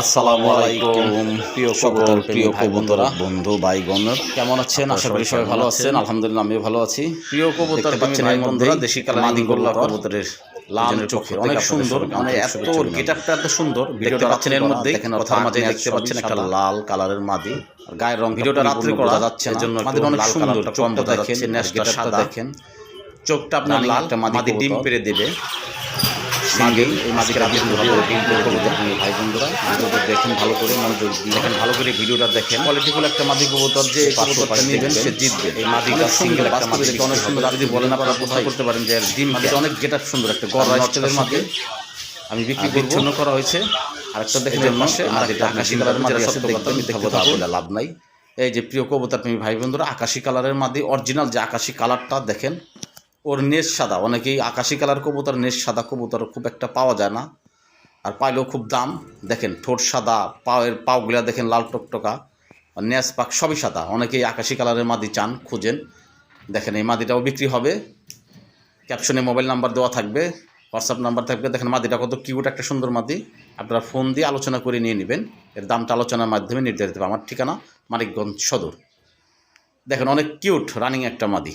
আসসালামু আলাইকুম প্রিয় সকল প্রিয় কবুতরা বন্ধু ভাই কেমন আছেন? আশা করি সবাই ভালো আছেন? আলহামদুলিল্লাহ আমিও ভালো আছি। প্রিয় কবুতর পাচ্ছেন ভাই বন্ধুরা দেশি কালার গোল্লা কবুতরের লাল চোখের অনেক সুন্দর মানে এত। গেটআপটা এত সুন্দর। ভিডিওটা পাচ্ছেন এর মধ্যে মাঝে দেখতে পাচ্ছেন একটা লাল কালারের মাদি গায়ের রং ভিডিওটা রাত্রে করা যাচ্ছে না। এজন্য আমাদের অনেক সুন্দর বোঝা দেখেন নেসটা সাদা দেখেন। চোখটা আপনার লাল মাদি ডিম পেরে দেবে। মাদিটা আজকের। দেখুন। ভাই বন্ধুরা ভিডিওটা দেখেন ভালো করে মনোযোগ দেখেন। ভালো করে ভিডিওটা দেখেন। কোয়ালিটিফুল একটা মাদি কবুতর যে কবুতরটা নেবেন সে জিতবে। এই মাদিটা সুন্দর একটা মাদি অনেক সুন্দর আপনি যদি বলেন আপনারা কোথায় করতে পারেন যে ডিম অনেক গেটআপ সুন্দর একটা গড় নটটা স্টাইলের মাদি আমি বিক্রি করব। বিচ্ছিন্ন করা হয়েছে। আরেকটা দেখেন পাশে এই আরেকটা মাদিটা আকাশি ডিম কালারের মাদি আছে কথা দেখবেন মিথ্যা দেখতে কথা। বলে লাভ নাই। এই যে প্রিয় কবুতর প্রেমী ভাই বন্ধুরা আকাশি কালারের মাদি অরিজিনাল যে আকাশি কালারটা দেখেন ওর নেশ সাদা। অনেকেই আকাশি কালার কবুতর নেশ সাদা কবুতর খুব একটা পাওয়া যায় না। আর পাইলেও খুব দাম। দেখেন, ঠোঁট সাদা, পায়ের পাওগুলা দেখেন লাল টকটকা নেস পাক সবই সাদা। অনেকেই আকাশি কালারের মাদি চান, খুঁজেন। দেখেন, এই মাদিটাও বিক্রি হবে। ক্যাপশনে মোবাইল নাম্বার দেওয়া থাকবে, হোয়াটসঅ্যাপ নাম্বার থাকবে। দেখেন, মাদিটা কত কিউট একটা সুন্দর মাদি। আপনারা ফোন দিয়ে আলোচনা করে নিয়ে নেবেন। এর দামটা আলোচনার মাধ্যমে নির্ধারিত আমার ঠিকানা মানিকগঞ্জ সদর। দেখেন, অনেক কিউট, রানিং একটা মাদি।